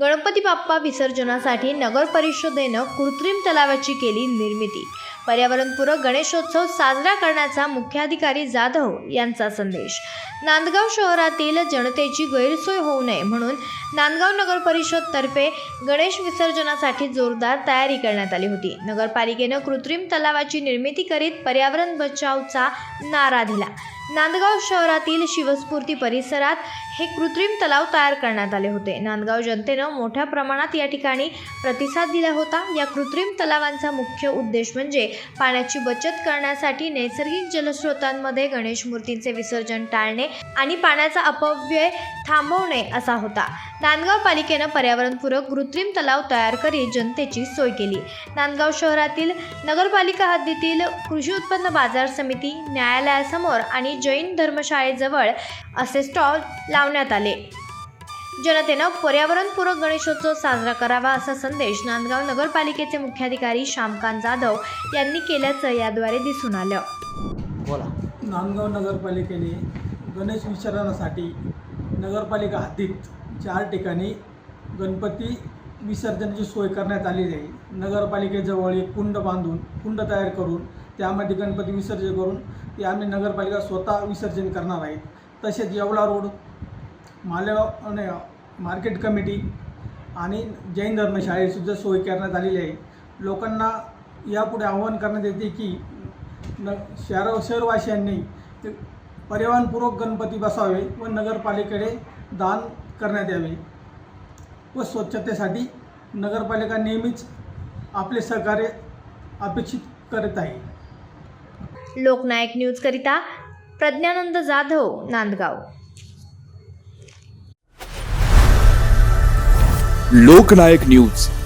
गणपती बाप्पा विसर्जनासाठी नगर परिषदेनं कृत्रिम तलावाची केली निर्मिती. पर्यावरणपूरक गणेशोत्सव साजरा करण्याचा मुख्याधिकारी जाधव यांचा संदेश. नांदगाव शहरातील जनतेची गैरसोय होऊ नये म्हणून नांदगाव नगर परिषदतर्फे गणेश विसर्जनासाठी जोरदार तयारी करण्यात आली होती. नगरपालिकेनं कृत्रिम तलावाची निर्मिती करीत पर्यावरण बचावचा नारा दिला. नांदगाव शहरातील शिवस्फूर्ती परिसरात हे कृत्रिम तलाव तयार करण्यात आले होते. नांदगाव जनतेनं मोठ्या प्रमाणात या ठिकाणी प्रतिसाद दिला होता. या कृत्रिम तलावांचा मुख्य उद्देश म्हणजे पाण्याची बचत करण्यासाठी नैसर्गिक जलस्रोतांमध्ये गणेश मूर्तींचे विसर्जन टाळणे आणि पाण्याचा अपव्यय थांबवणे असा होता. नांदगाव पालिकेनं पर्यावरणपूरक कृत्रिम तलाव तयार करीत जनतेची सोय केली. नांदगाव शहरातील नगरपालिका हद्दीतील कृषी उत्पन्न बाजार समिती न्यायालयासमोर आणि जैन धर्मशाळेजवळ असे स्टॉल लावण्यात आले. जनतेनं पर्यावरणपूरक गणेशोत्सव साजरा करावा असा संदेश नांदगाव नगरपालिकेचे मुख्याधिकारी श्यामकांत जाधव यांनी केल्याचं याद्वारे दिसून आलं. बोला. नांदगाव नगरपालिकेने गणेश विसर्जनासाठी नगरपालिका हद्दीत चार ठिकाणी गणपती विसर्जनाची सोय करण्यात आलेली आहे. नगरपालिकेजवळ एक कुंड बांधून कुंड तयार करून त्यामध्ये गणपती विसर्जन करून ते आम्ही नगरपालिका स्वतः विसर्जन करणार आहेत. तसेच येवला रोड मालेगाव नाही, मार्केट कमिटी आणि जैन धर्मशाळेसुद्धा सोय करण्यात आलेली आहे. लोकांना यापुढे आवाहन करण्यात येते की न शहर शहरवासियांनी ते पर्यावरणपूर्वक गणपती बसावे व नगरपालिकेकडे दान करण्यात यावे व स्वच्छतेसाठी नगरपालिका नेहमीच आपले सहकार्य अपेक्षित करत आहे. लोकनायक न्यूजकरिता प्रज्ञानंद जाधव नांदगाव. लोकनायक न्यूज.